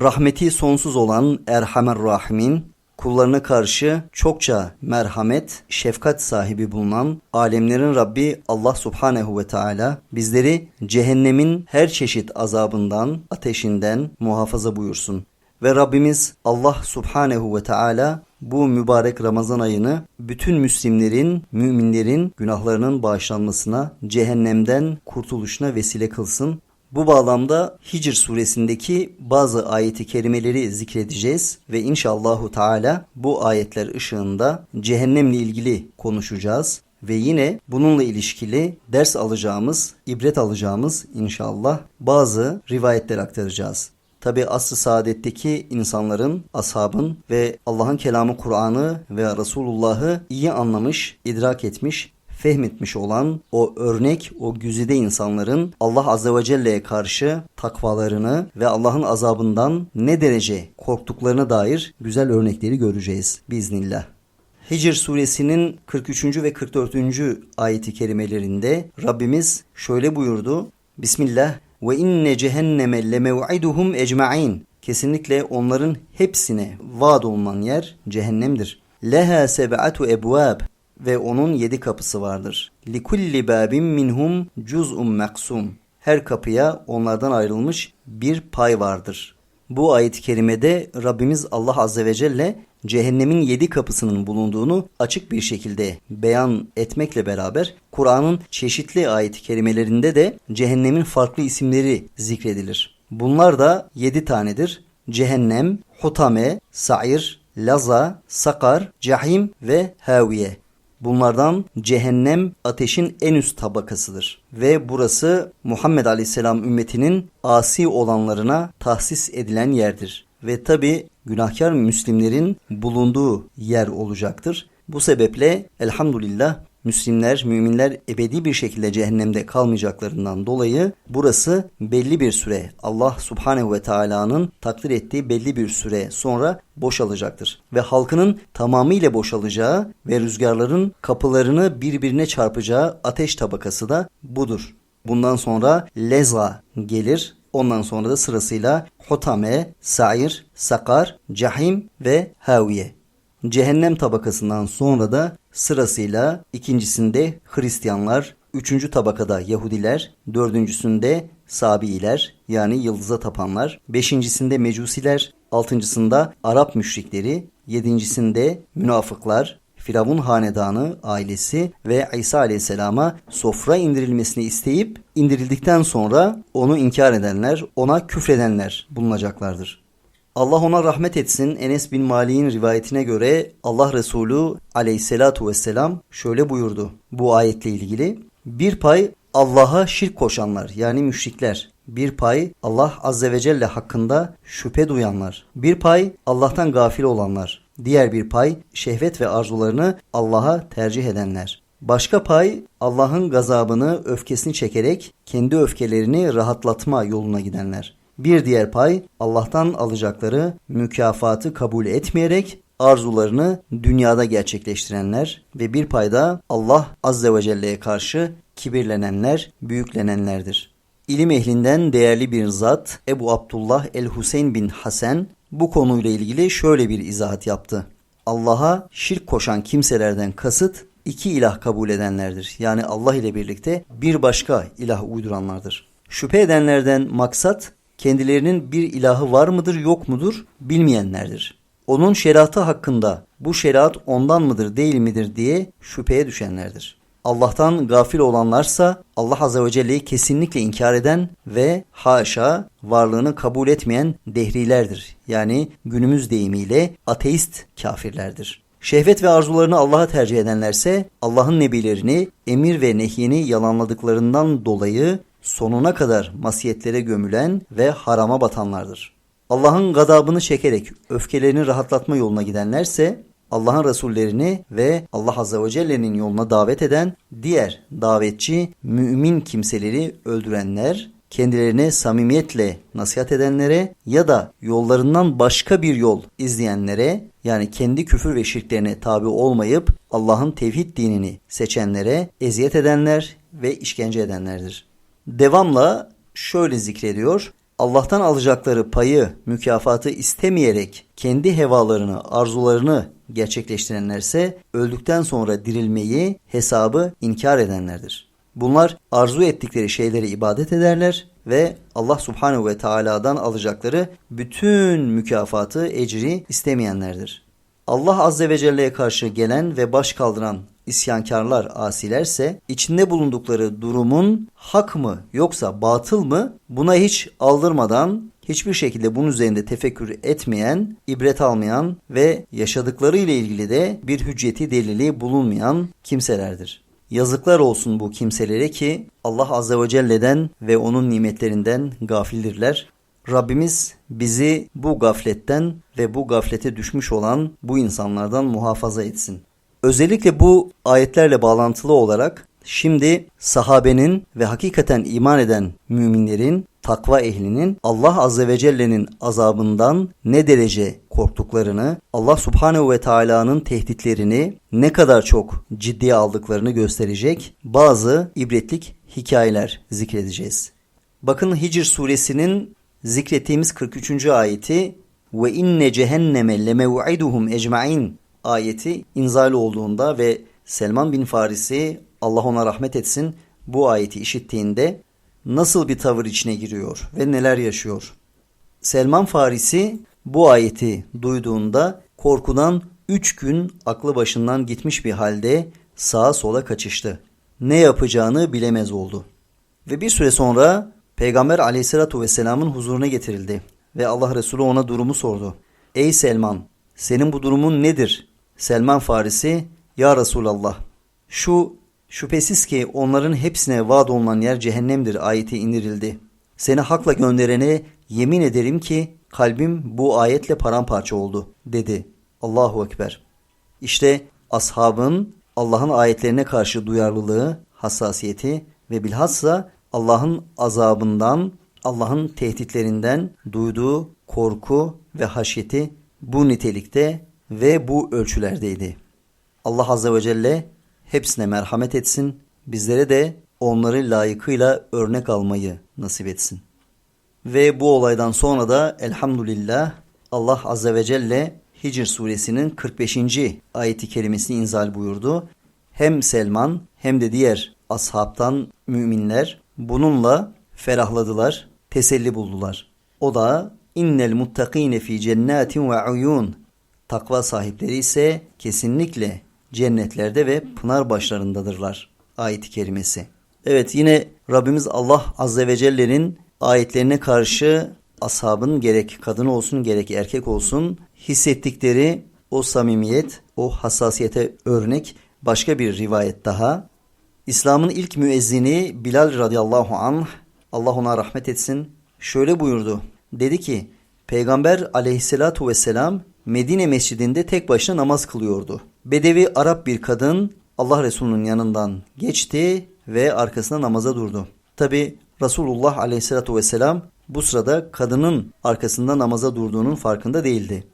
rahmeti sonsuz olan Erhamer Rahimin, kullarına karşı çokça merhamet, şefkat sahibi bulunan alemlerin Rabbi Allah Subhanehu ve Teala bizleri cehennemin her çeşit azabından, ateşinden muhafaza buyursun. Ve Rabbimiz Allah Subhanehu ve Teala bu mübarek Ramazan ayını bütün Müslimlerin, müminlerin günahlarının bağışlanmasına, cehennemden kurtuluşuna vesile kılsın. Bu bağlamda Hicr suresindeki bazı ayeti kerimeleri zikredeceğiz ve inşallahu teala bu ayetler ışığında cehennemle ilgili konuşacağız ve yine bununla ilişkili ders alacağımız, ibret alacağımız inşallah bazı rivayetler aktaracağız. Tabi asr-ı saadetteki insanların, ashabın ve Allah'ın kelamı Kur'an'ı ve Resulullah'ı iyi anlamış, idrak etmiş, fehmetmiş olan o örnek, o güzide insanların Allah Azze ve Celle'ye karşı takvalarını ve Allah'ın azabından ne derece korktuklarına dair güzel örnekleri göreceğiz biiznillah. Hicr suresinin 43. ve 44. ayeti kerimelerinde Rabbimiz şöyle buyurdu. Bismillah ve inne cehenneme lemev'iduhum ecmaîn. Kesinlikle onların hepsine vaad olunan yer cehennemdir. Leha seb'atu ebvab ve onun yedi kapısı vardır. Likulli babin minhum cuz'un maksum. Her kapıya onlardan ayrılmış bir pay vardır. Bu ayet-i kerimede Rabbimiz Allah Azze ve Celle cehennemin yedi kapısının bulunduğunu açık bir şekilde beyan etmekle beraber Kur'an'ın çeşitli ayet-i kerimelerinde de cehennemin farklı isimleri zikredilir. Bunlar da yedi tanedir. Cehennem, Hutame, Sa'ir, Laza, Sakar, Cahim ve Haviye. Bunlardan cehennem ateşin en üst tabakasıdır. Ve burası Muhammed Aleyhisselam ümmetinin asi olanlarına tahsis edilen yerdir. Ve tabi günahkar Müslimlerin bulunduğu yer olacaktır. Bu sebeple elhamdülillah Müslimler, müminler ebedi bir şekilde cehennemde kalmayacaklarından dolayı burası belli bir süre Allah Subhanehu ve Teala'nın takdir ettiği belli bir süre sonra boşalacaktır. Ve halkının tamamıyla boşalacağı ve rüzgarların kapılarını birbirine çarpacağı ateş tabakası da budur. Bundan sonra leza gelir. Ondan sonra da sırasıyla hotame, sair, sakar, cahim ve haviye. Cehennem tabakasından sonra da sırasıyla ikincisinde Hristiyanlar, üçüncü tabakada Yahudiler, dördüncüsünde Sabiiler yani yıldıza tapanlar, beşincisinde Mecusiler, altıncısında Arap müşrikleri, yedincisinde münafıklar, Firavun hanedanı, ailesi ve İsa aleyhisselama sofra indirilmesini isteyip indirildikten sonra onu inkar edenler, ona küfredenler bulunacaklardır. Allah ona rahmet etsin. Enes bin Malik'in rivayetine göre Allah Resulü aleyhissalatu vesselam şöyle buyurdu bu ayetle ilgili. Bir pay Allah'a şirk koşanlar yani müşrikler. Bir pay Allah azze ve celle hakkında şüphe duyanlar. Bir pay Allah'tan gafil olanlar. Diğer bir pay şehvet ve arzularını Allah'a tercih edenler. Başka pay Allah'ın gazabını, öfkesini çekerek kendi öfkelerini rahatlatma yoluna gidenler. Bir diğer pay Allah'tan alacakları mükafatı kabul etmeyerek arzularını dünyada gerçekleştirenler ve bir payda Allah Azze ve Celle'ye karşı kibirlenenler, büyüklenenlerdir. İlim ehlinden değerli bir zat Ebu Abdullah el-Huseyn bin Hasan bu konuyla ilgili şöyle bir izahat yaptı. Allah'a şirk koşan kimselerden kasıt iki ilah kabul edenlerdir. Yani Allah ile birlikte bir başka ilah uyduranlardır. Şüphe edenlerden maksat kendilerinin bir ilahı var mıdır yok mudur bilmeyenlerdir. Onun şeriatı hakkında bu şeriat ondan mıdır değil midir diye şüpheye düşenlerdir. Allah'tan gafil olanlarsa Allah Azze ve Celle'yi kesinlikle inkar eden ve haşa varlığını kabul etmeyen dehrilerdir. Yani günümüz deyimiyle ateist kafirlerdir. Şehvet ve arzularını Allah'a tercih edenlerse Allah'ın nebilerini, emir ve nehyini yalanladıklarından dolayı sonuna kadar masiyetlere gömülen ve harama batanlardır. Allah'ın gadabını çekerek öfkelerini rahatlatma yoluna gidenlerse Allah'ın Resullerini ve Allah Azze ve Celle'nin yoluna davet eden diğer davetçi mümin kimseleri öldürenler, kendilerine samimiyetle nasihat edenlere ya da yollarından başka bir yol izleyenlere yani kendi küfür ve şirklerine tabi olmayıp Allah'ın tevhid dinini seçenlere eziyet edenler ve işkence edenlerdir. Devamla şöyle zikrediyor. Allah'tan alacakları payı, mükafatı istemeyerek kendi hevalarını, arzularını gerçekleştirenlerse öldükten sonra dirilmeyi, hesabı inkar edenlerdir. Bunlar arzu ettikleri şeyleri ibadet ederler ve Allah Subhanahu ve Taala'dan alacakları bütün mükafatı, ecri istemeyenlerdir. Allah Azze ve Celle'ye karşı gelen ve baş kaldıran isyankarlar, asilerse içinde bulundukları durumun hak mı yoksa batıl mı buna hiç aldırmadan hiçbir şekilde bunun üzerinde tefekkür etmeyen, ibret almayan ve yaşadıkları ile ilgili de bir hücceti delili bulunmayan kimselerdir. Yazıklar olsun bu kimselere ki Allah Azze ve Celle'den ve onun nimetlerinden gafildirler. Rabbimiz bizi bu gafletten ve bu gaflete düşmüş olan bu insanlardan muhafaza etsin. Özellikle bu ayetlerle bağlantılı olarak şimdi sahabenin ve hakikaten iman eden müminlerin, takva ehlinin Allah Azze ve Celle'nin azabından ne derece korktuklarını, Allah Subhanehu ve Teala'nın tehditlerini ne kadar çok ciddiye aldıklarını gösterecek bazı ibretlik hikayeler zikredeceğiz. Bakın Hicr suresinin zikrettiğimiz 43. ayeti ve inne cehenneme lemev'iduhum ecmain ayeti inzal olduğunda ve Selman bin Farisi Allah ona rahmet etsin bu ayeti işittiğinde nasıl bir tavır içine giriyor ve neler yaşıyor? Selman Farisi bu ayeti duyduğunda korkudan üç gün aklı başından gitmiş bir halde sağa sola kaçıştı. Ne yapacağını bilemez oldu. Ve bir süre sonra Peygamber aleyhissalatu vesselamın huzuruna getirildi ve Allah Resulü ona durumu sordu. Ey Selman senin bu durumun nedir? Selman Farisi Ya Resulallah şu şüphesiz ki onların hepsine vaad olunan yer cehennemdir ayeti indirildi. Seni hakla gönderene yemin ederim ki kalbim bu ayetle paramparça oldu dedi. Allahu Ekber. İşte ashabın Allah'ın ayetlerine karşı duyarlılığı, hassasiyeti ve bilhassa Allah'ın azabından, Allah'ın tehditlerinden duyduğu korku ve haşyeti bu nitelikte ve bu ölçülerdeydi. Allah Azze ve Celle hepsine merhamet etsin, bizlere de onları layıkıyla örnek almayı nasip etsin. Ve bu olaydan sonra da elhamdülillah Allah Azze ve Celle Hicr suresinin 45. ayeti kerimesini inzal buyurdu. Hem Selman hem de diğer ashabtan müminler bununla ferahladılar, teselli buldular. O da innel muttakine fi cennetin ve uyun Takva sahipleri ise kesinlikle cennetlerde ve pınar başlarındadırlar. Ayet-i kerimesi. Evet yine Rabbimiz Allah Azze ve Celle'nin ayetlerine karşı ashabın gerek kadın olsun gerek erkek olsun hissettikleri o samimiyet, o hassasiyete örnek başka bir rivayet daha. İslam'ın ilk müezzini Bilal radıyallahu anh Allah ona rahmet etsin şöyle buyurdu. Dedi ki Peygamber aleyhissalatu vesselam Medine mescidinde tek başına namaz kılıyordu. Bedevi Arap bir kadın Allah Resulü'nün yanından geçti ve arkasına namaza durdu. Tabi Resulullah aleyhissalatu vesselam bu sırada kadının arkasında namaza durduğunun farkında değildi.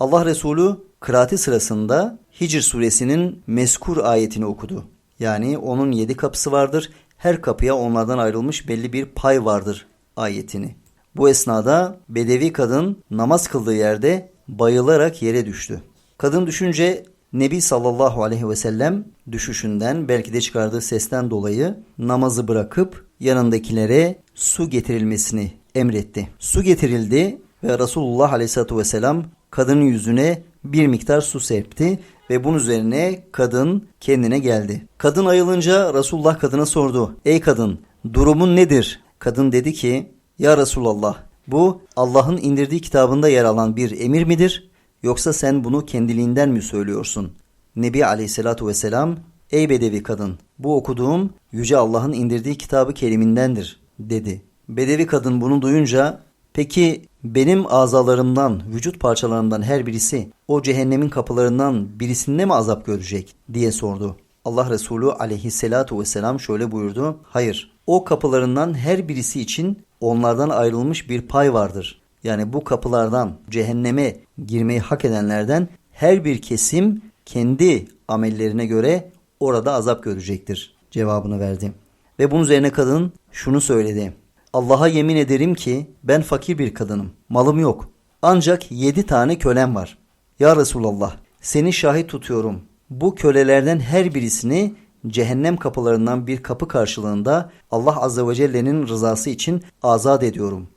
Allah Resulü kıraati sırasında Hicr suresinin meskur ayetini okudu. Yani onun yedi kapısı vardır. Her kapıya onlardan ayrılmış belli bir pay vardır ayetini. Bu esnada Bedevi kadın namaz kıldığı yerde bayılarak yere düştü. Kadın düşünce Nebi sallallahu aleyhi ve sellem düşüşünden belki de çıkardığı sesten dolayı namazı bırakıp yanındakilere su getirilmesini emretti. Su getirildi ve Resulullah aleyhissalatü vesselam kadının yüzüne bir miktar su serpti ve bunun üzerine kadın kendine geldi. Kadın ayılınca Resulullah kadına sordu. Ey kadın durumun nedir? Kadın dedi ki ya Resulallah bu Allah'ın indirdiği kitabında yer alan bir emir midir? Yoksa sen bunu kendiliğinden mi söylüyorsun? Nebi aleyhissalatu vesselam ey bedevi kadın bu okuduğum yüce Allah'ın indirdiği kitabı kerimindendir dedi. Bedevi kadın bunu duyunca peki benim azalarımdan, vücut parçalarımdan her birisi o cehennemin kapılarından birisinde mi azap görecek diye sordu. Allah Resulü aleyhissalatu vesselam şöyle buyurdu. Hayır o kapılarından her birisi için onlardan ayrılmış bir pay vardır. Yani bu kapılardan cehenneme girmeyi hak edenlerden her bir kesim kendi amellerine göre orada azap görecektir cevabını verdi. Ve bunun üzerine kadın şunu söyledi. Allah'a yemin ederim ki ben fakir bir kadınım. Malım yok. Ancak yedi tane kölem var. Ya Resulallah seni şahit tutuyorum. Bu kölelerden her birisini cehennem kapılarından bir kapı karşılığında Allah Azze ve Celle'nin rızası için azat ediyorum.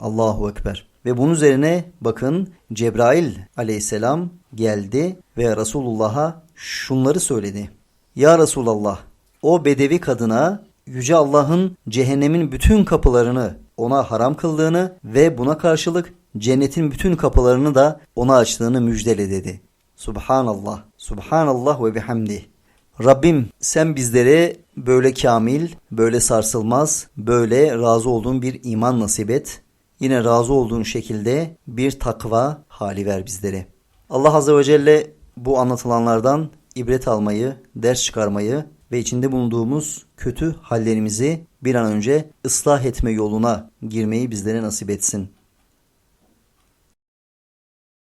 Allahu Ekber. Ve bunun üzerine bakın Cebrail aleyhisselam geldi ve Resulullah'a şunları söyledi. Ya Resulallah o bedevi kadına Yüce Allah'ın cehennemin bütün kapılarını ona haram kıldığını ve buna karşılık cennetin bütün kapılarını da ona açtığını müjdele dedi. Subhanallah, Subhanallah ve bihamdi. Rabbim sen bizlere böyle kamil, böyle sarsılmaz, böyle razı olduğun bir iman nasip et. Yine razı olduğun şekilde bir takva hali ver bizlere. Allah Azze ve Celle bu anlatılanlardan ibret almayı, ders çıkarmayı ve içinde bulunduğumuz kötü hallerimizi bir an önce ıslah etme yoluna girmeyi bizlere nasip etsin.